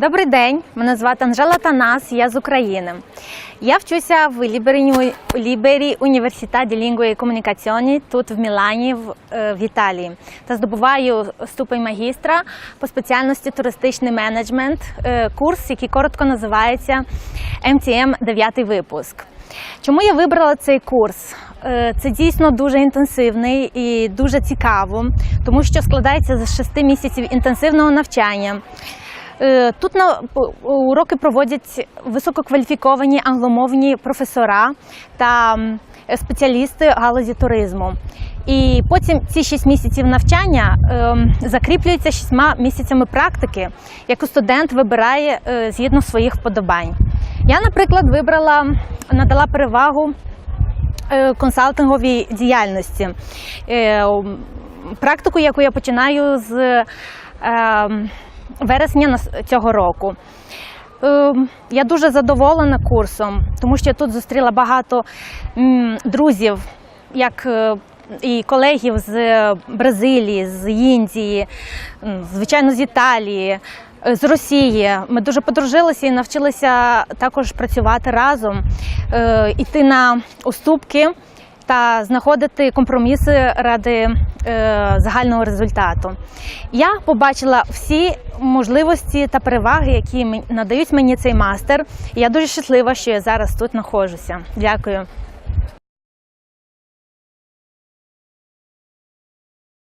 Добрий день, мене звати Анжела Танас, я з України. Я вчуся в Лібері, Лібері університеті лінгви комунікаціоні тут в Мілані, в, е, в Італії, та здобуваю ступень магістра по спеціальності туристичний менеджмент, е, курс, який коротко називається MTM 9 випуск. Чому я вибрала цей курс? Е, Це дійсно дуже інтенсивний і дуже цікаво, тому що складається з шести місяців інтенсивного навчання. Е, Тут на уроки проводять висококваліфіковані англомовні професора та спеціалісти галузі туризму. І потім ці шість місяців навчання ем, закріплюються шістьма місяцями практики, яку студент вибирає е, згідно своїх вподобань. Я, наприклад, вибрала, надала перевагу е, консалтинговій діяльності. Е, Практику, яку я починаю з е, вересня цього року. Е, Я дуже задоволена курсом, тому що я тут зустріла багато друзів, як е, і колегів з Бразилії, з Індії, звичайно, з Італії, е, з Росії. Ми дуже подружилися і навчилися також працювати разом, е, іти на уступки та знаходити компроміси ради е, загального результату. Я побачила всі можливості та переваги, які надають мені цей мастер. І я дуже щаслива, що я зараз тут знаходжуся. Дякую.